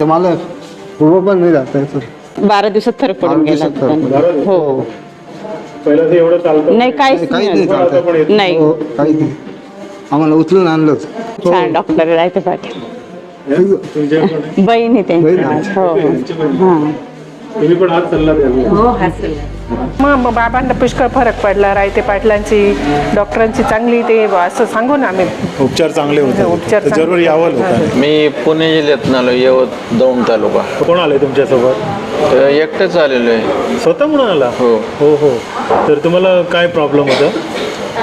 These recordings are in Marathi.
मला पण नाही जात आहे सर बारा दिवसात फरक पडून बारा गेला दिवसात. हो. पहिलं ते एवढं चालतं. नाही काहीच काहीच नाही. नाही आता पण चालत येत नाही. हो नाही. आम्हाला उचलून आणलंच. छान डॉक्टर राहते पाटील तुमच्याकडे बहीण आहे बहीण त्यांची आहे. हो हो. हा. तुम्ही पण आज सल्ला द्याल हो मग मग बाबांना पुष्कळ फरक पडला रायते पाटलांची डॉक्टरांची चांगली ते असं सांगू ना आम्ही. उपचार चांगले होते. उपचार तर जरूर. यावं लोकांनी मी पुणे जिल्ह्यातून आलो यवत दौंड तालुका. कोण आले तुमच्यासोबत? तर एकटेच आलेलो आहे स्वतः म्हणून आला? हो. हो हो. तर तुम्हाला काय प्रॉब्लेम होता?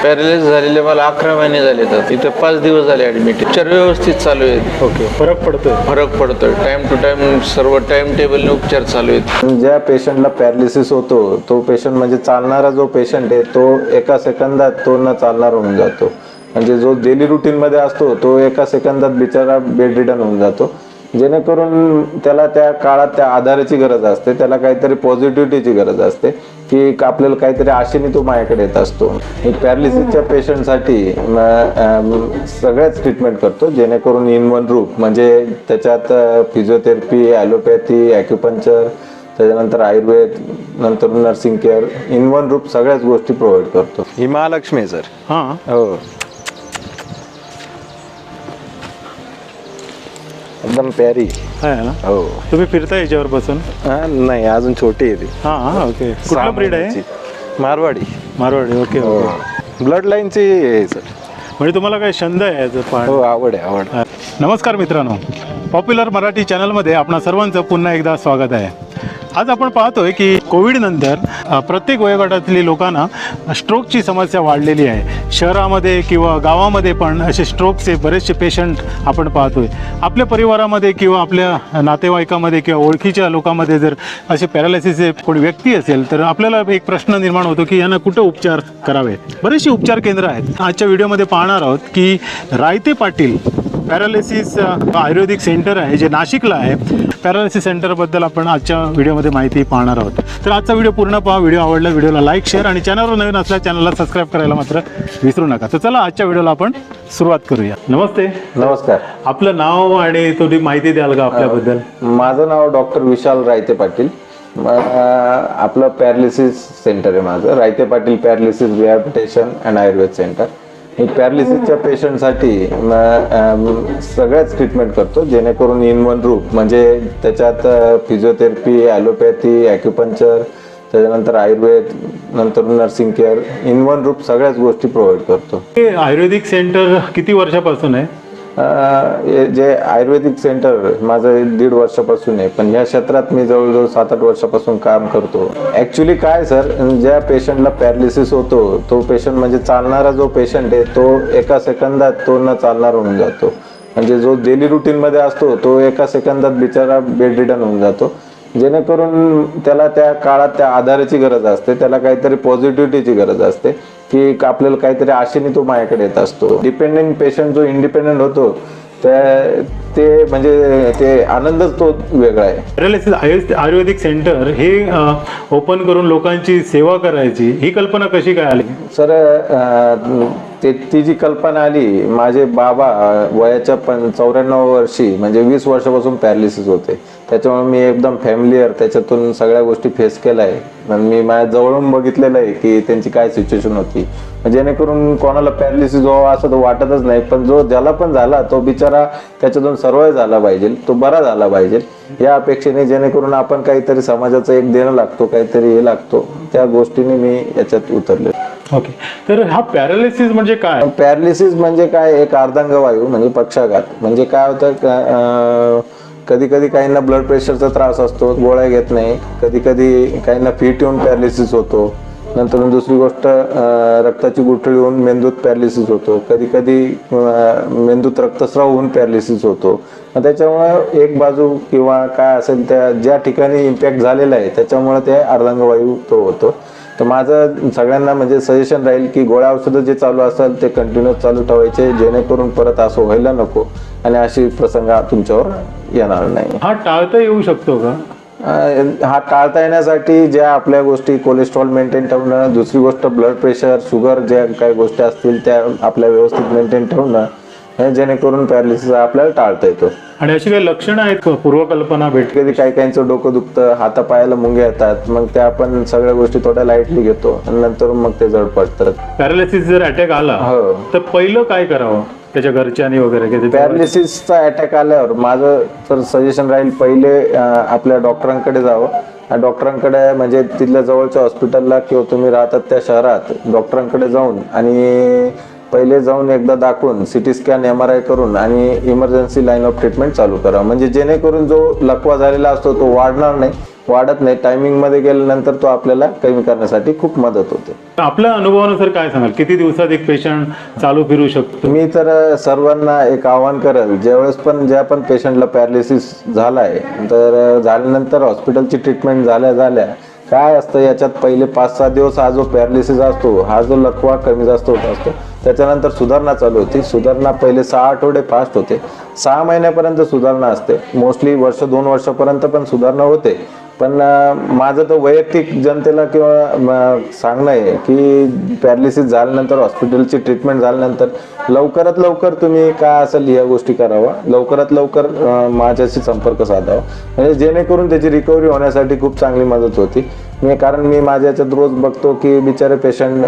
पॅरेलाइज झालेले मला अकरा महिने झाले तर इथे पाच दिवस झाले ॲडमिट उपचार व्यवस्थित चालू आहेत. ओके फरक पडतोय. फरक पडतोय. टाइम टू टाइम सर्व टाइम टेबलने उपचार चालू आहेत. ज्या पेशंटला पॅरालिसिस होतो तो पेशंट म्हणजे चालणारा जो पेशंट आहे तो एका सेकंदात तो न चालणार होऊन जातो. म्हणजे जो डेली रुटीनमध्ये असतो तो एका सेकंदात बिचारा बेड रिटर्न होऊन जातो. जेणेकरून त्याला त्या काळात त्या आधाराची गरज असते त्याला काहीतरी पॉझिटिव्हिटीची गरज असते की आपल्याला काहीतरी आशेने तो माझ्याकडे येत असतो. मी पॅरालिसिसच्या पेशंटसाठी सगळ्याच ट्रीटमेंट करतो जेणेकरून इन वन रूप म्हणजे त्याच्यात फिजिओथेरपी ॲलोपॅथी ॲक्युपंक्चर त्याच्यानंतर आयुर्वेद नंतर नर्सिंग केअर इन वन रूप सगळ्याच गोष्टी प्रोव्हाइड करतो. ही महालक्ष्मी आहे सर. हां. हो. एकदम प्यारी. आहे ना? हो. तुम्ही फिरता याच्यावर बसून? हा, नाही अजून छोटी आहे ती. हां हां ओके. कुठला सहा ब्रीड आहे? महिन्याची. Marwari. Marwari okay okay. Blood लाईनची आहे सर. म्हणजे तुम्हाला काय छंद आहे याचं हो आवड आहे आवड नमस्कार मित्रांनो. पॉप्युलर मराठी चॅनलमध्ये आपणा सर्वांचं पुन्हा एकदा स्वागत आहे. आज आपण पाहतोय की कोविड नंतर प्रत्येक वयोगटातली लोकांना स्ट्रोकची समस्या वाढलेली आहे. शहरामध्ये किंवा गावामध्ये पण असे स्ट्रोकचे बरेचसे पेशंट आपण पाहतोय. आपल्या परिवारामध्ये किंवा आपल्या नातेवाईकामध्ये किंवा ओळखीच्या लोकांमध्ये जर असे पॅरालिसिसचे कोणी व्यक्ती असेल तर आपल्याला एक प्रश्न निर्माण होतो की यांना कुठं उपचार करावे? बरेचसे उपचार केंद्र आहेत. आजच्या व्हिडिओमध्ये पाहणार आहोत की रायते पाटील पॅरालिसिस आयुर्वेदिक सेंटर आहे जे नाशिकला आहे. पॅरालिसिस सेंटरबद्दल आपण आजच्या व्हिडिओमध्ये माहिती पाहणार आहोत. तर आजचा व्हिडिओ पूर्ण पहा व्हिडिओ आवडला व्हिडिओला लाईक शेअर आणि चॅनलवर नवीन असल्या चॅनलला सबस्क्राईब करायला मात्र विसरू नका. तर चला आजच्या व्हिडिओला आपण सुरुवात करूया. नमस्ते. नमस्कार. आपलं नाव आणि थोडी माहिती द्याल का आपल्याबद्दल? माझं नाव डॉक्टर विशाल रायते पाटील. आपलं पॅरालिसिस सेंटर आहे माझं. Raite Patil paralysis rehabilitation and Ayurveda centre पॅरालिसिसच्या पेशंटसाठी सगळ्याच ट्रीटमेंट करतो जेणेकरून इन वन रूप म्हणजे त्याच्यात फिजिओथेरपी ॲलोपॅथी ॲक्युपंक्चर त्याच्यानंतर आयुर्वेद नंतर नर्सिंग केअर इन वन रूप सगळ्याच गोष्टी प्रोव्हाइड करतो. आयुर्वेदिक सेंटर किती वर्षापासून आहे? जे आयुर्वेदिक सेंटर माझं दीड वर्षापासून आहे पण या क्षेत्रात मी जवळजवळ सात आठ वर्षापासून काम करतो. ऍक्च्युली काय सर ज्या पेशंटला पॅरालिसिस होतो तो पेशंट म्हणजे चालणारा जो पेशंट आहे तो एका सेकंदात तो न चालणार होऊन जातो. म्हणजे जो डेली रुटीनमध्ये असतो तो एका सेकंदात बिचारा बेड रिटर्न होऊन जातो. जेणेकरून त्याला त्या काळात त्या आधाराची गरज असते त्याला काहीतरी पॉझिटिव्हिटीची गरज असते की आपल्याला काहीतरी आशेने तो माझ्याकडे येत असतो. डिपेंडेंट पेशंट जो इंडिपेंडेंट होतो त्या- ते म्हणजे ते आनंदच तो वेगळा आहे. आयुर्वेदिक सेंटर हे ओपन करून लोकांची सेवा करायची ही कल्पना कशी काय आली? सर ते ती जी कल्पना आली माझे बाबा वयाच्या पण चौऱ्याण्णव वर्षी म्हणजे वीस वर्षापासून पॅरालिसिस होते. त्याच्यामुळे मी एकदम फॅमिलीयर त्याच्यातून सगळ्या गोष्टी फेस केल्या आहे. आणि मी माझ्या जवळून बघितलेलं आहे की त्यांची काय सिच्युएशन होती. जेणेकरून कोणाला पॅरालिसिस व्हावा असं तर वाटतच नाही पण जो ज्याला पण झाला तो बिचारा त्याच्यातून सर्वाय झाला पाहिजे. तो बरा झाला पाहिजे. या अपेक्षेने जेणेकरून आपण काहीतरी समाजाचं एक देणं लागतो काहीतरी हे लागतो. त्या गोष्टीने मी याच्यात उतरले ओके तर हा पॅरालिसिस म्हणजे काय? पॅरालिसिस म्हणजे काय? एक अर्धांगवायू म्हणजे पक्षाघात. म्हणजे काय होतं? कधी कधी काहींना ब्लड प्रेशरचा त्रास असतो गोळ्या घेत नाही. कधी कधी काहींना फिट येऊन पॅरालिसिस होतो. नंतर दुसरी गोष्ट रक्ताची गुठळी होऊन मेंदूत पॅरालिसिस होतो. कधी कधी मेंदूत रक्तस्राव होऊन पॅरालिसिस होतो. मग त्याच्यामुळे एक बाजू किंवा काय असेल त्या ज्या ठिकाणी इम्पॅक्ट झालेला आहे त्याच्यामुळे ते अर्धांगवायू तो होतो. तर माझं सगळ्यांना म्हणजे सजेशन राहील की गोळ्या औषधं जे चालू असेल ते कंटिन्युअस चालू ठेवायचे जेणेकरून परत असं व्हायला नको. आणि अशी प्रसंग तुमच्यावर येणार नाही. हा टाळता येऊ शकतो का? हा टाळता येण्यासाठी ज्या आपल्या गोष्टी कोलेस्ट्रॉल मेंटेन ठेवणं दुसरी गोष्ट ब्लड प्रेशर शुगर ज्या काही गोष्टी असतील त्या आपल्या व्यवस्थित मेंटेन ठेवणं हे जेणेकरून पॅरालिसिस आपल्याला टाळता येतो. आणि अशी काही लक्षणं आहेत का? पूर्वकल्पना भेट कधी काही काहींचं डोकं दुखतं हातापायाला मुंग्या येतात मग त्या आपण सगळ्या गोष्टी थोड्या लाईटली घेतो आणि नंतर मग ते जड पडतात. पॅरालिसिस जर अटॅक आला हो. तर पहिलं काय करावं? त्याच्या घरच्यांनी वगैरे की पॅरालिसिसचा अटॅक आल्यावर माझं तर सजेशन राहील पहिले अं, आपल्या डॉक्टरांकडे जावं. आणि डॉक्टरांकडे म्हणजे तिथल्या जवळच्या हॉस्पिटलला किंवा तुम्ही राहतात त्या शहरात डॉक्टरांकडे जाऊन आणि पहिले जाऊन एकदा दाखवून CT scan M R I करून आणि इमर्जन्सी लाईन ऑफ ट्रीटमेंट चालू करा. म्हणजे जेणेकरून जो लकवा झालेला असतो तो वाढणार नाही. वाढत नाही. टायमिंगमध्ये गेल्यानंतर तो आपल्याला कमी करण्यासाठी खूप मदत होते. आपल्या अनुभवानुसार काय सांगाल? किती दिवसात एक पेशंट चालू फिरू शकतो? मी तर सर्वांना एक आवाहन करेल ज्यावेळेस पण ज्या पण पेशंटला पॅरालिसिस झालाय तर झाल्यानंतर हॉस्पिटलची ट्रीटमेंट झाल्या झाल्या काय असतं याच्यात? पहिले पाच सहा दिवस हा जो पॅरालिसिस असतो हा जो लकवा कमी जास्त होत असतो त्याच्यानंतर सुधारणा चालू होती. सुधारणा पहिले सहा आठवडे फास्ट होते. सहा महिन्यापर्यंत सुधारणा असते. मोस्टली वर्ष दोन वर्षापर्यंत पण सुधारणा होते. पण माझं तर वैयक्तिक जनतेला किंवा सांगणं आहे की पॅरालिसिस झाल्यानंतर हॉस्पिटलची ट्रीटमेंट झाल्यानंतर लवकरात लवकर तुम्ही काय असेल या गोष्टी करावा? लवकरात लवकर माझ्याशी संपर्क साधावा. म्हणजे जेणेकरून त्याची रिकव्हरी होण्यासाठी खूप चांगली मदत होती. मी कारण मी माझ्या याच्यात रोज बघतो की बिचारे पेशंट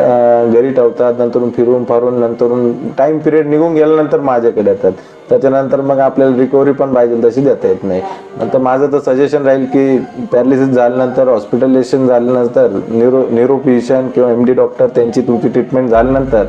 घरी ठेवतात नंतरून फिरून फारून नंतरून टाइम पिरियड निघून गेल्यानंतर माझ्याकडे येतात. त्याच्यानंतर मग आपल्याला रिकव्हरी पण पाहिजे तशी देता येत नाही. नंतर माझं तर सजेशन राहील की पॅरालिसिस झाल्यानंतर हॉस्पिटलायझेशन झाल्यानंतर न्यूरो न्युरोफिशियन किंवा एम डी डॉक्टर त्यांची तुमची ट्रीटमेंट झाल्यानंतर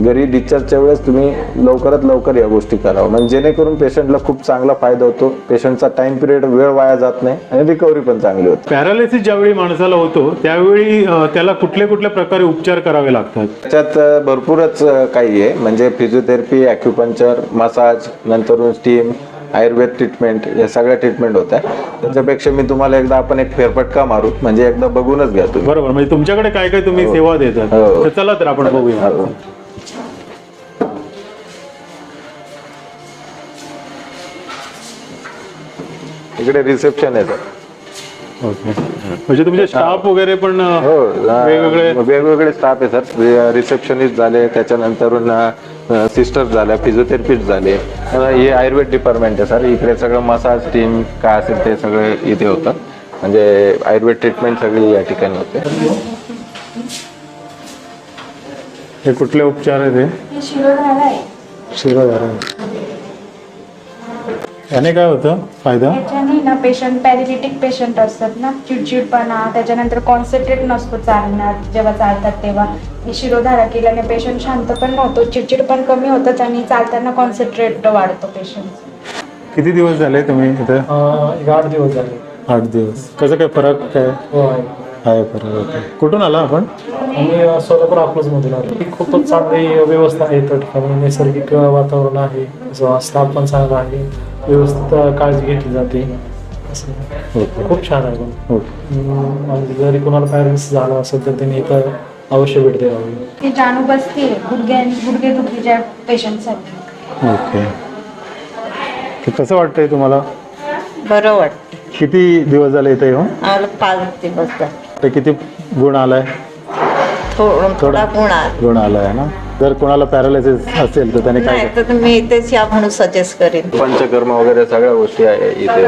घरी डिस्चार्जच्या वेळेस तुम्ही लवकरात लवकर या गोष्टी करावं. म्हणजे जेणेकरून पेशंटला खूप चांगला फायदा होतो. पेशंटचा टाइम पिरियड वेळ वाया जात नाही आणि रिकव्हरी पण चांगली होते. पॅरालिसिस ज्यावेळी माणसाला होतो त्यावेळी त्याला कुठल्या कुठल्या प्रकारे उपचार करावे लागतात? त्याच्यात भरपूरच काही आहे. म्हणजे फिजिओथेरपी ॲक्युपंक्चर मसाज नंतर स्टीम आयुर्वेद ट्रीटमेंट या सगळ्या ट्रीटमेंट होत्या. त्याच्यापेक्षा मी तुम्हाला एकदा आपण एक फेरफटका मारू. म्हणजे एकदा बघूनच घ्या तुम्ही. बरोबर. म्हणजे तुमच्याकडे काय काय तुम्ही सेवा देतात. हो. चला तर आपण बघूया. इकडे रिसेप्शन आहे सर ओके म्हणजे तुमचे स्टाफ वगैरे पण अं, हो अ, वेगवेगळे? वेगवेगळे स्टाफ आहे सर रिसेप्शनिस्ट झाले त्याच्यानंतरून सिस्टर झाल्या फिजिओथेरपिस्ट झाले अ, हे आयुर्वेद डिपार्टमेंट आहे सर इकडे सगळं मसाज टीम काय असेल ते सगळे इथे होतं. म्हणजे आयुर्वेद ट्रीटमेंट सगळी या ठिकाणी होते. हे कुठले उपचार आहे ते? शिरोधारा. याने काय होतं? फायदा? त्याच्याने ना पेशंट पॅरिलिटिक पेशंट असतात ना चिडचिडपणा त्याच्यानंतर कॉन्सन्ट्रेट नसतो चालण्यात जेव्हा चालतात तेव्हा. ही शिरोधारा केल्याने पेशंट शांत पण होतो चिडचिड पण कमी होतात आणि चालताना कॉन्सन्ट्रेट वाढतो पेशंट किती दिवस झाले तुम्ही इथं? एक आठ दिवस झाले. आठ दिवस. कसं काय फरक काय? हो आहे. आहे फरक ओके. कुठून आला आपण? आम्ही अं, सोलापूर अकलूजमधून आलो. ही खूपच चांगली व्यवस्था आहे त्या ठिकाणी नैसर्गिक वातावरण आहे स्टाफ पण चांगला आहे. व्यवस्थित अं, काळजी घेतली जाते. असं. ओके. खूप छान आहे पण. ओके. अं, आणि जरी कोणाला पॅरेंट्स झाला असेल तर त्यांनी इथं अवश्य भेट द्यावी. ती जाणू बसते गुडघ्या गुडघे दुखीच्या पेशंटसाठी ओके. कसं वाटतंय तुम्हाला? बरं वाटतं किती दिवस झाले इथे येऊन? आम्हाला पाच दिवस झाले. ते किती गुण आलाय? थोडं थोडा गुण आला. गुण आलाय ना? जर कोणाला पॅरालिसिस असेल तर त्याने काय नाही तर मी इथेच या म्हणून सजेस्ट करेन. पंचकर्म वगैरे सगळ्या गोष्टी आहे इथे.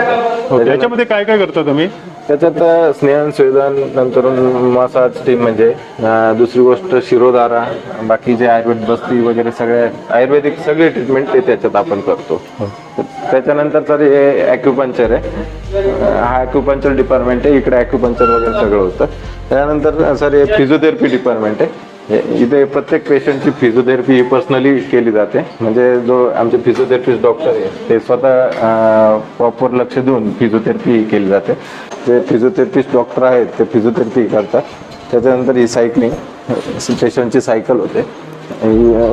ओके याच्यामध्ये काय काय करता तुम्ही? त्याच्यात स्नेहन स्वेदन नंतर मसाज टीम म्हणजे अ, दुसरी गोष्ट शिरोधारा बाकीचे आयुर्वेद बस्ती वगैरे सगळे आयुर्वेदिक सगळे ट्रीटमेंट ते त्याच्यात आपण करतो. त्याच्यानंतर तर हे ॲक्युपंक्चर आहे. अ, हा ॲक्युपंक्चर डिपार्टमेंट आहे इकडे ॲक्युपंक्चर वगैरे सगळं होतं. त्यानंतर सर हे फिजिओथेरपी डिपार्टमेंट आहे. इथे प्रत्येक पेशंटची फिजिओथेरपी ही पर्सनली केली जाते. म्हणजे जो आमचे फिजिओथेरपिस्ट डॉक्टर आहे ते स्वतः प्रॉपर लक्ष देऊन फिजिओथेरपी केली जाते. जे फिजिओथेरपिस्ट डॉक्टर आहेत ते फिजिओथेरपी करतात. त्याच्यानंतर ही सायकलिंग पेशंटची सायकल होते.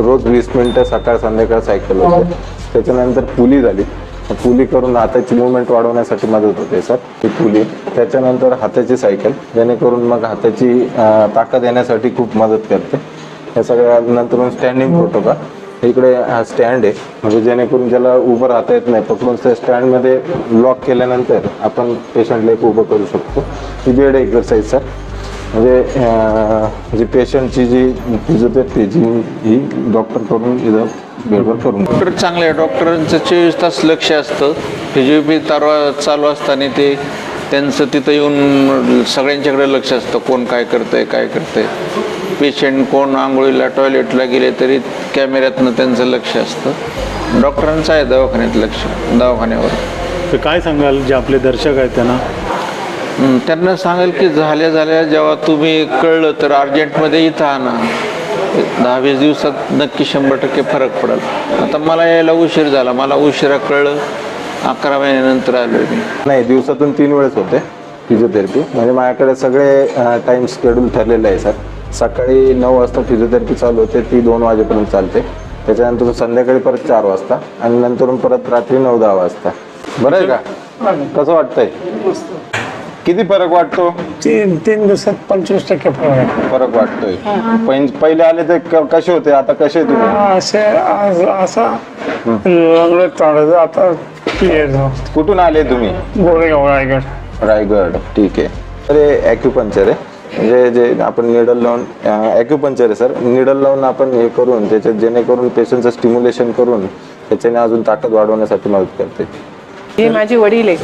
रोज वीस मिनटं सकाळ संध्याकाळ सायकल होते. त्याच्यानंतर पुली झाली. पुली करून हाताची मुवमेंट वाढवण्यासाठी मदत होते सर ती पुली. त्याच्यानंतर हाताची सायकल जेणेकरून मग हाताची ताकद येण्यासाठी खूप मदत करते. या सगळ्या नंतर स्टँडिंग प्रोटोकॉल इकडे हा स्टँड आहे. म्हणजे जेणेकरून ज्याला उभं राहता येत नाही पकडून त्या स्टँडमध्ये लॉक केल्यानंतर आपण पेशंटला एक उभं करू शकतो. ही बेड एक्झरसाईज सर म्हणजे जी पेशंटची जी फिजिओथेरपी जी ही डॉक्टर करून इथं बेडवर करून. डॉक्टर चांगले आहे. डॉक्टरांचं चोवीस तास लक्ष असतं. फिजिओपी तारवा चालू असताना ते त्यांचं तिथं येऊन सगळ्यांच्याकडे लक्ष असतं. कोण काय करतंय काय करतंय. पेशंट कोण आंघोळीला टॉयलेटला गेले तरी कॅमेऱ्यातनं त्यांचं लक्ष असतं. डॉक्टरांचं आहे दवाखान्यात लक्ष दवाखान्यावर. तर काय सांगाल जे आपले दर्शक आहेत त्यांना? त्यांना सांगाल की झाल्या झाल्या जेव्हा तुम्ही कळलं तर अर्जंटमध्ये इथं आणा. दहा वीस दिवसात नक्की शंभर टक्के फरक पडेल. आता मला यायला उशीर झाला. मला उशिरा कळलं. अकरा महिन्यानंतर आलो मी. नाही दिवसातून तीन वेळेस होते फिजिओथेरपी. म्हणजे माझ्याकडे सगळे टाइम शेड्यूल ठरलेले आहे सर. सकाळी नऊ वाजता फिजिओथेरपी चालू होते. ती दोन वाजेपर्यंत चालते. त्याच्यानंतर संध्याकाळी परत चार वाजता आणि नंतरून परत रात्री नऊ दहा वाजता. बरं आहे का? कसं वाटतंय? किती फरक वाटतो? तीन तीन दिवसात पंचवीस टक्के फरक आहे. फरक वाटतोय. पहि- पहिले आले ते क- कसे होते? आता कसे तुम्ही? असे आज- असा लागलं तोंडाचं आता क्लिअर कुठून आले तुम्ही? गोरेगाव रायगड. रायगड. ठीक आहे. तर हे ॲक्युपंक्चर आहे. म्हणजे जे आपण निडल लावून ॲक्युपंक्चर आहे सर. निडल लावून आपण हे करून त्याच्यात जेणेकरून पेशंटचं स्टिम्युलेशन करून त्याच्याने अजून ताकद वाढवण्यासाठी मदत करते. हे माझे वडील आहेत.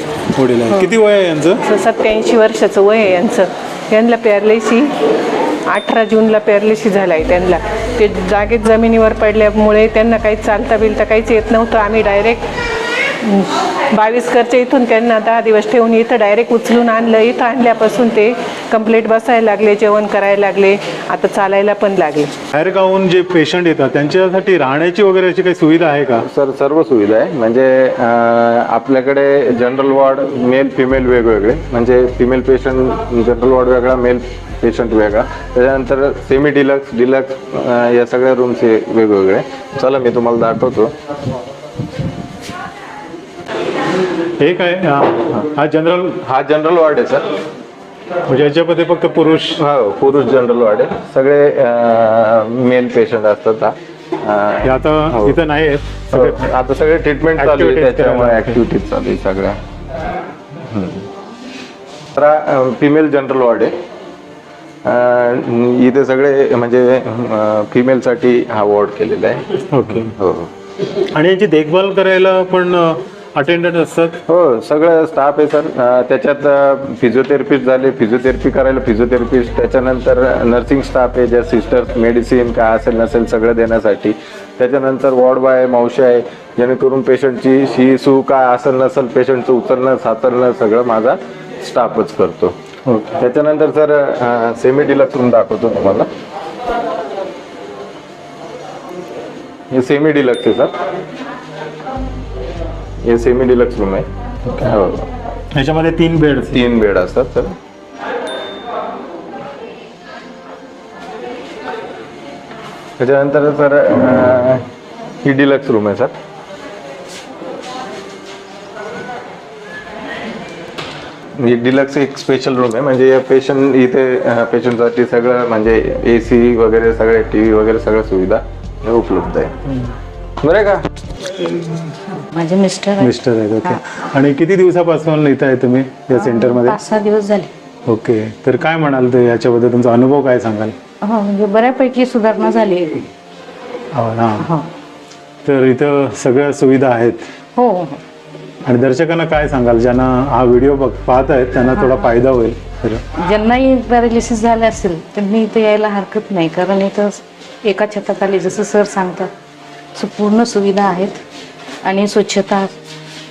आहे. किती वय आहे यांचं? सत्याऐंशी वर्षाचं वय आहे यांचं. यांना पॅरलेसी अठरा जूनला पॅरलेसी झाला आहे त्यांना. ते जागेत जमिनीवर पडल्यामुळे त्यांना काही चालता बिलता काहीच येत नव्हतं. आम्ही डायरेक्ट बावीस खर्च इथून त्यांना दहा दिवस ठेवून इथं डायरेक्ट उचलून आणलं. इथं आणल्यापासून ते कंप्लीट बसायला लागले जेवण करायला लागले आता चालायला पण लागले. बाहेर गावून जे पेशंट येतात त्यांच्यासाठी राहण्याची वगैरे अशी काही सुविधा आहे का? सर सर्व सुविधा आहे. म्हणजे अं, आपल्याकडे जनरल वॉर्ड मेल फिमेल वेगवेगळे. म्हणजे फिमेल पेशंट जनरल वॉर्ड वेगळा मेल पेशंट वेगळा. त्याच्यानंतर सेमी डिलक्स डिलक्स या सगळ्या रूम्स हे वेगवेगळे. चला मी तुम्हाला दाखवतो. हे काय हा. हा जनरल? हा जनरल वॉर्ड आहे सर. म्हणजे याच्यामध्ये फक्त पुरुष? हो पुरुष जनरल वॉर्ड आहे. सगळे मेल पेशंट असतात हा. हे आता हो. इथं नाही आहेत. हो, आता सगळे ट्रीटमेंट चालू आहे Activities त्याच्यामुळे करायला. ऍक्टिव्हिटीज चालू आहे सगळ्या. तर फिमेल जनरल वॉर्ड आहे. अं, इथे सगळे म्हणजे फिमेलसाठी हा वॉर्ड केलेला आहे. ओके. हो. हो आणि यांची देखभाल करायला पण अटेंडंट असतात? हो सगळं स्टाफ आहे सर. त्याच्यात फिजिओथेरपिस्ट झाले फिजिओथेरपी करायला फिजिओथेरपिस्ट त्याच्यानंतर नर्सिंग स्टाफ आहे ज्या सिस्टर्स मेडिसिन काय असेल नसेल सगळं देण्यासाठी. त्याच्यानंतर वॉर्ड बॉय आहे मावशी आहे जेणेकरून पेशंटची शी सू काय असेल नसेल पेशंटचं उचलणं साचलणं सगळं माझा स्टाफच करतो. त्याच्यानंतर सर सेमी डिलक्स रूम दाखवतो तुम्हाला. हे सेमी डिलक्स आहे सर. हे सेमी डिलक्स रूम आहे. हो. याच्यामध्ये तीन बेड तीन बेड असतात सर त्याच्यानंतर सर ही डिलक्स रूम आहे सर. ही डिलक्स एक स्पेशल रूम आहे म्हणजे या पेशंट इथे पेशंटसाठी सगळं म्हणजे ए सी वगैरे सगळे टी व्ही वगैरे सगळ्या सुविधा उपलब्ध आहे. बरं का? माझे मिस्टर आहेत. मिस्टर आहेत ओके आणि किती दिवसापासून आहे तुम्ही या सेंटरमध्ये? पाच सहा दिवस झाले. ओके तर काय म्हणाल ते याच्याबद्दल? तुमचा अनुभव काय सांगाल? हो म्हणजे बऱ्यापैकी सुधारणा झाली आहे. हो ना. हो. तर इथं सगळ्या सुविधा आहेत. हो हो. आणि दर्शकांना काय सांगाल? ज्यांना हा व्हिडिओ बघ पाहत आहेत त्यांना थोडा फायदा होईल. तर ज्यांनाही पॅरालिसिस झालं असेल त्यांनी इथं यायला हरकत नाही. कारण इथं एका छताखाली जसं सर सांगतात पूर्ण सुविधा आहेत आणि स्वच्छता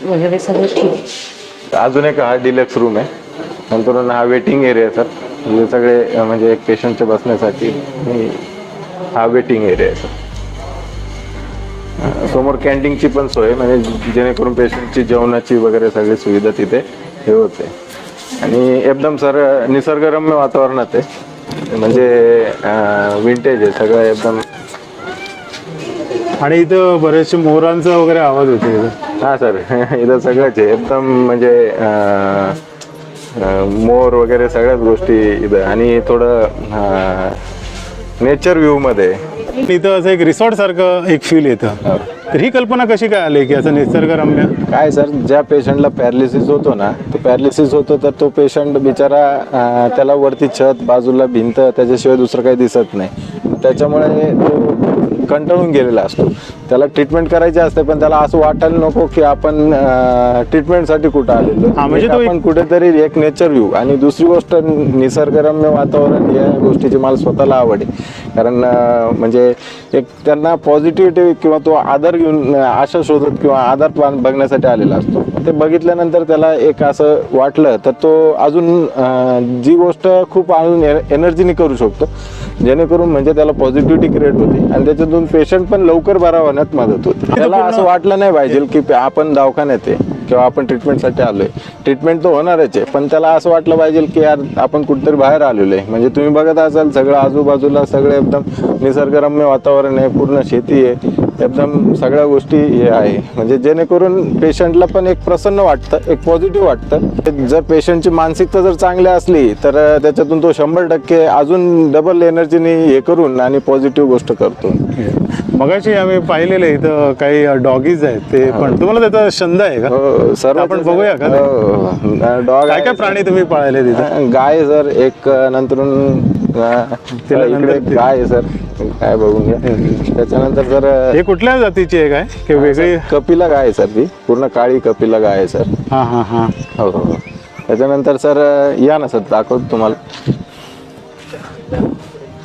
वगैरे सगळं ठीक अजून एक हा डिलक्स रूम आहे. नंतर हा वेटिंग एरिया सर म्हणजे सगळे म्हणजे एक पेशंटच्या बसण्यासाठी आणि हा वेटिंग एरिया आहे सर समोर कॅन्टीनची पण सोय म्हणजे जेणेकरून पेशंटची जेवणाची वगैरे सगळी सुविधा तिथे हे होते. आणि एकदम सर निसर्गरम्य वातावरणात आहे. म्हणजे विंटेज आहे सगळं एकदम आणि इथं बरेचसे मोरांचा वगैरे आवाज होतो इथं. हा सर. इथं सगळंच आहे. एकदम म्हणजे अं, अं, मोर वगैरे सगळ्याच गोष्टी इथं. आणि थोडं नेचर व्ह्यू मध्ये. आहे. इथं असं एक रिसॉर्ट सारखं एक फील येतं. तर ही कल्पना कशी काय आली की असं निसर्गरम्य? काय सर? ज्या पेशंटला पॅरालिसिस होतो ना तो पॅरालिसिस होतो तर तो पेशंट बिचारा अं, त्याला वरती छत बाजूला भिंत त्याच्याशिवाय दुसरं काही दिसत नाही. त्याच्यामुळे तो कंटाळून गेलेला असतो. त्याला ट्रीटमेंट करायची असते पण त्याला असं वाटायला नको की आपण ट्रीटमेंटसाठी कुठं आलेलो. हा, म्हणजे आपण कुठेतरी एक नेचर व्ह्यू आणि दुसरी गोष्ट निसर्गरम्य वातावरण या गोष्टीची मला स्वतःला आवड आहे. कारण म्हणजे एक त्यांना पॉझिटिव्हिटी किंवा तो आधार घेऊन आशा शोधत किंवा आधार पान- बघण्यासाठी आलेला असतो. ते बघितल्यानंतर त्याला एक असं वाटलं तर तो अजून जी गोष्ट खूप अजून एनर्जीने करू शकतो. जेणेकरून म्हणजे त्याला पॉझिटिव्हिटी क्रिएट होते आणि त्याच्यातून पेशंट पण लवकर बरा होण्यात मदत होते. त्याला असं वाटलं नाही पाहिजे की आपण दवाखान्यात आहे किंवा आपण ट्रीटमेंटसाठी आलोय. ट्रीटमेंट तर होणारच आहे पण त्याला असं वाटलं पाहिजे की यार आपण कुठेतरी बाहेर आलेलो आहे. म्हणजे तुम्ही बघत असाल सगळं आजूबाजूला सगळं एकदम निसर्गरम्य वातावरण आहे पूर्ण शेती आहे. एकदम सगळ्या गोष्टी हे आहे. म्हणजे जेणेकरून पेशंटला पण एक प्रसन्न वाटतं एक पॉझिटिव्ह वाटतं. जर पेशंटची मानसिकता जर चांगली असली तर त्याच्यातून तो शंभर टक्के अजून डबल एनर्जीने हे करून आणि पॉझिटिव्ह गोष्ट करतो. मगाशी आम्ही पाहिलेले इथं काही डॉगीज आहेत ते पण तुम्हाला त्याचा छंद आहे का? हो सर्व आपण बघूया का? डॉग काय काय प्राणी तुम्ही पाळले तिथं? गाय सर एक नंतरून इकडे गाय आहे सर? काय बघून घ्या त्याच्यानंतर सर हे कुठल्या जातीची आहे काय? की वेगळी? कपिला गाय आहे सर ती. पूर्ण काळी कपिला गाय आहे सर. हा हा हा. हो हो हो. त्याच्यानंतर सर या ना सर दाखवतो तुम्हाला.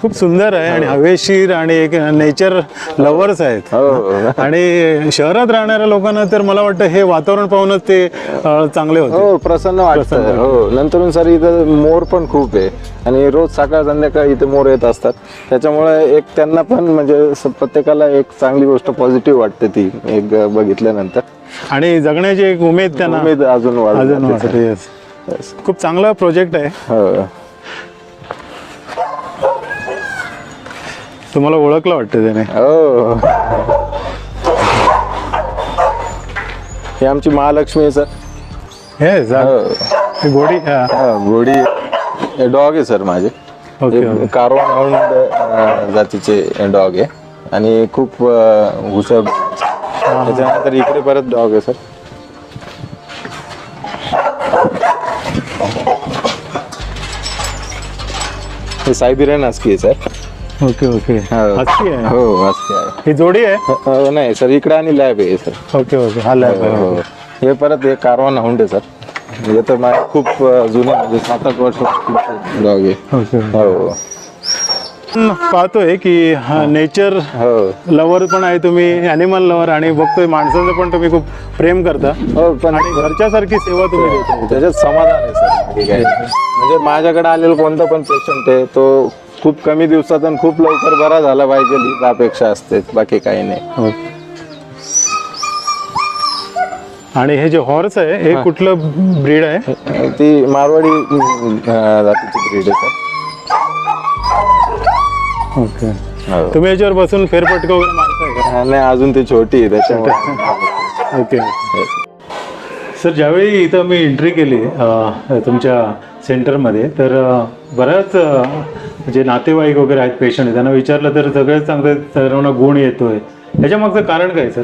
खूप सुंदर आहे आणि हवेशीर आणि एक नेचर लवर्स आहेत. हो. हो. आणि शहरात राहणाऱ्या लोकांना तर मला वाटतं हे वातावरण पाहूनच ते चांगले होते. हो प्रसन्न वाटतं. हो नंतरून सर इथं मोर पण खूप आहे. आणि रोज सकाळ संध्याकाळ इथे मोर येत असतात. त्याच्यामुळे एक त्यांना पण म्हणजे प्रत्येकाला एक चांगली गोष्ट पॉझिटिव्ह वाटते ती एक बघितल्यानंतर. आणि जगण्याची एक उमेद त्यांना उमेद अजून yes. खूप चांगला प्रोजेक्ट आहे. तुम्हाला ओळखलं वाटतं त्याने. हो. ही आमची महालक्ष्मी आहे सर. हे जा- हो. ही घोडी हा. हा, घोडी डॉग आहे सर माझे. Okay, okay. कारवान हाऊंड जातीचे डॉग आहे. आणि खूप अं, हुशार त्याच्यानंतर इकडे परत डॉग आहे सर. हे सायबिरियन हस्की आहे सर. Okay okay. हो. आहे. हो हस्की आहे. ही जोडी आहे? अं, नाही सर इकडे आणि लॅब आहे सर. Okay okay. हा लॅब आहे हो. हे. परत हे कारवान आहे सर. हे तर माझे खूप अं, जुने म्हणजे सात आठ वर्ष डॉग आहे. ओके हो. आपण पाहतोय की नेचर हो. लवर पण आहे तुम्ही अॅनिमल लवर आणि बघतोय माणसाचं पण तुम्ही खूप प्रेम करता. हो पण आणि घरच्यासारखी सेवा तुम्ही देता. त्याच्यात समाधान आहे सर. ठीक आहे. म्हणजे माझ्याकडे आलेला कोणता पण पेशंट आहे तो खूप कमी दिवसात आणि खूप लवकर बरा झाला पाहिजे हीच अपेक्षा असते बाकी काही नाही. हो. आणि हे जे हॉर्स आहे हे कुठलं ब्रीड आहे? ती मारवाडी अं, जातीची ब्रीड आहे ओके. हो. तुम्ही याच्यावर बसून फेरफटका वगैरे मारताय का? हा, नाही अजून ती छोटी आहे त्याच्यामुळे. ओके. सर ज्यावेळी इथं मी एंट्री केली अ, तुमच्या सेंटरमध्ये तर अ, बऱ्याच अ, जे नातेवाईक वगैरे आहेत पेशंट त्यांना विचारलं तर सगळेच सांगतात सर्वांना गुण येतोय. याच्या मागचं कारण काय सर?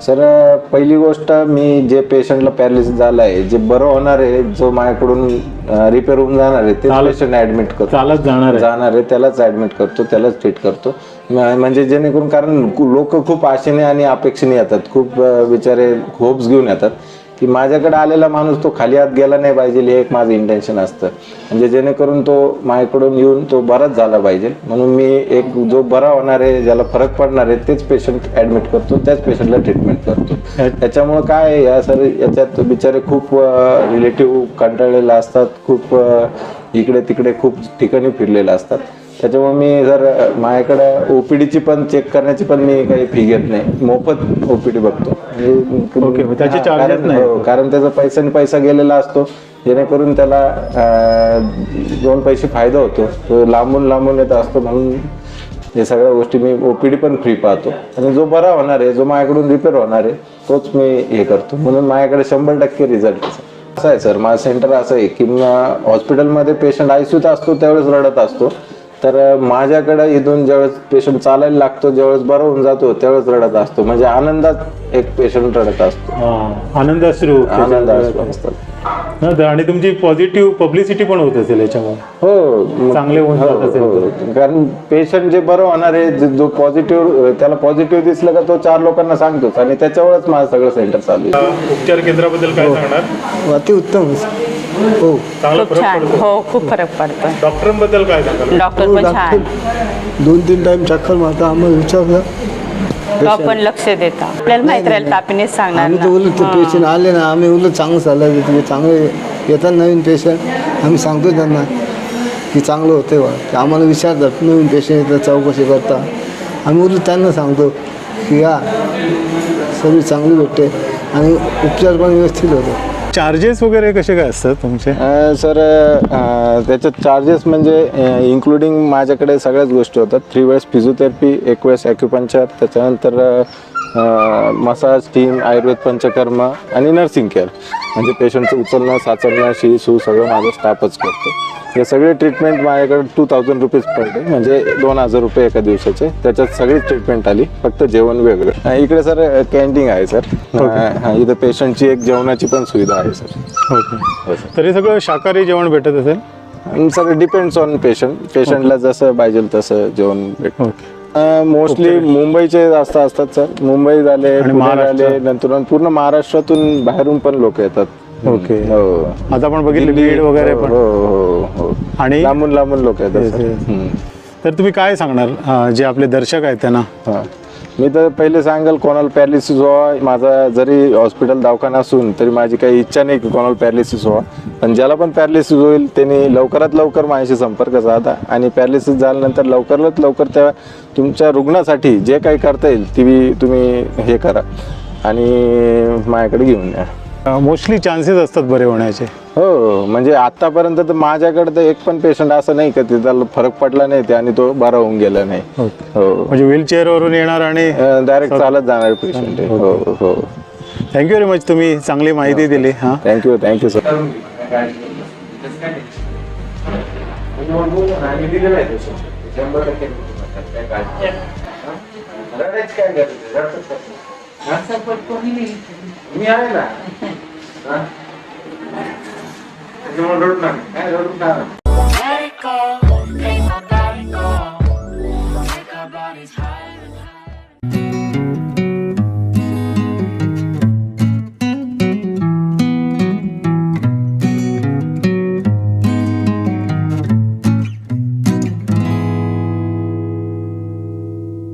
सर पहिली गोष्ट मी जे पेशंटला पॅरालिसिस झाला आहे जे बरं होणार आहे जो माझ्याकडून रिपेअर होऊन जाणार आहे ते चालत- पेशंट ऍडमिट करतो. चालत जाणार आहे. जाणार आहे त्यालाच ऍडमिट करतो त्यालाच ट्रीट करतो. म- म्हणजे जेणेकरून कारण लोक खूप आशेने आणि अपेक्षेने येतात खूप अं, बिचारे होप्स घेऊन येतात. की माझ्याकडे आलेला माणूस तो खाली आत गेला नाही पाहिजे हे एक माझं इंटेन्शन असतं. म्हणजे जेणेकरून तो माझ्याकडून येऊन तो बराच झाला पाहिजे. म्हणून मी एक जो बरा होणार आहे ज्याला फरक पडणार आहे तेच पेशंट ऍडमिट करतो त्याच पेशंटला ट्रीटमेंट करतो. त्याच्यामुळे काय आहे, या सर याच्यात बिचारे खूप रिलेटिव्ह कंटाळलेले असतात खूप इकडे तिकडे खूप ठिकाणी फिरलेले असतात. त्याच्यामुळे मी जर माझ्याकडे ओपीडीची पण चेक करण्याची पण मी काही फी घेत नाही. मोफत ओपीडी बघतो. म्हणजे- ओके, मग त्याचे हा, charges कारण- नाही. हो, कारण त्याचा पैशाने पैसा गेलेला असतो. जेणेकरून त्याला अं, दोन पैसे फायदा होतो. तो लांबून लांबून येत असतो म्हणून हे सगळ्या गोष्टी मी ओपीडी पण फ्री पाहतो. आणि जो बरा होणार आहे जो माझ्याकडून रिपेअर होणार आहे तोच मी हे करतो. म्हणून माझ्याकडे शंभर टक्के रिझल्ट असं आहे सर. माझं सेंटर असं आहे की हॉस्पिटलमध्ये पेशंट आयसीयूत असतो त्यावेळेस रडत असतो. तर माझ्याकडे इथून ज्यावेळेस पेशंट चालायला लागतो ज्यावेळेस बरं होऊन जातो त्यावेळेस रडत असतो. म्हणजे आनंदात एक पेशंट रडत असतो. हा, आनंद असतो असतात. आणि तुमची पॉझिटिव्ह पब्लिसिटी पण होत असेल याच्यामुळे? हो. चांगले होऊन जात असेल हो, हो. कारण पेशंट जे बरं होणार आहे जे- जो पॉझिटिव्ह त्याला पॉझिटिव्ह दिसलं का तो चार लोकांना सांगतोच. आणि त्याच्यावरच माझं सगळं सेंटर चालू आहे. उपचार केंद्राबद्दल काय सांगणार? अति उत्तम हो. चांगला खूप फरक छान. पडतो. हो खूप फरक पडतो डॉक्टरांबद्दल काय सांगाल? डॉक्टर पण डॉक्टर छान. दोन तीन टाइम चक्कर मारता. आम्हाला विचारलं. डॉक्टर पण लक्ष देता. आपल्याला माहिती राहील तर आपण हेच सांगणार आम्ही तर उलट. पेशंट आले ना आम्ही उलट चांगलं सल्ला देतो की चांगले येतात नवीन पेशंट आम्ही सांगतो त्यांना की चांगलं होते बा. ते आम्हाला विचारतात नवीन पेशंट येतात चौकशी करता आम्ही उलट त्यांना सांगतो की या सर्विस चांगली भेटते. आणि उपचार पण व्यवस्थित होतो. चार्जेस वगैरे कसे काय असतात तुमचे? सर त्याचे त्याच्यात चार्जेस म्हणजे इन्क्लुडिंग माझ्याकडे सगळ्याच गोष्टी होतात. थ्री वेळेस फिजिओथेरपी एक वेळेस ॲक्युपंचर त्याच्यानंतर मसाज टीम आयुर्वेद पंचकर्म आणि नर्सिंग केअर म्हणजे पेशंटचं उचलणं साचवणं शी सू सगळं माझा स्टाफच करतो. हे सगळे ट्रीटमेंट माझ्याकडे two thousand rupees per day म्हणजे दोन हजार रुपये एका दिवसाचे. त्याच्यात सगळी ट्रीटमेंट आली. फक्त जेवण वेगळं. इकडे सर कॅन्टीन आहे सर. इथं पेशंटची एक जेवणाची पण सुविधा आहे सर. ओके तरी सगळं शाकाहारी जेवण भेटत असेल? सर डिपेंड्स ऑन पेशंट पेशंटला जसं पाहिजे तसं जेवण भेटतं. ओके मोस्टली मुंबईचे जास्त असतात सर. मुंबई झाले. झाले नंतर पूर्ण महाराष्ट्रातून बाहेरून पण लोक येतात. ओके. हो. आता आपण बघितलं बीड वगैरे हो पण हो हो. आणि? लांबून लांबून लोक येतात सर. हम्म. तर तुम्ही काय सांगणार अं, जे आपले दर्शक आहेत त्यांना? हा. मी तर पहिले सांगाल कोणाला पॅरालिसिस व्हावा माझा जरी हॉस्पिटल दवाखाना असून तरी माझी काही इच्छा नाही की कोणाला पॅरालिसिस व्हावा. पण ज्याला पण पॅरालिसिस होईल त्यांनी लवकरात लवकर माझ्याशी संपर्क साधा. आणि पॅरालिसिस झाल्यानंतर लवकरात लवकर त्या तुमच्या रुग्णासाठी जे काही करता येईल ती तुम्ही हे करा. आणि माझ्याकडे घेऊन या. मोस्टली चान्सेस असतात बरे होण्याचे. हो म्हणजे आतापर्यंत तर माझ्याकडे तर एक पण पेशंट असं नाही का ते त्याला फरक पडला नाही ते आणि तो बरा होऊन गेला नाही. ओके. हो. म्हणजे व्हीलचेअरवरून येणार आणि डायरेक्ट चालत जाणार पेशंट हो हो. थँक्यू व्हेरी मच तुम्ही चांगली माहिती दिली हां. Thank you thank you sir ini aja lah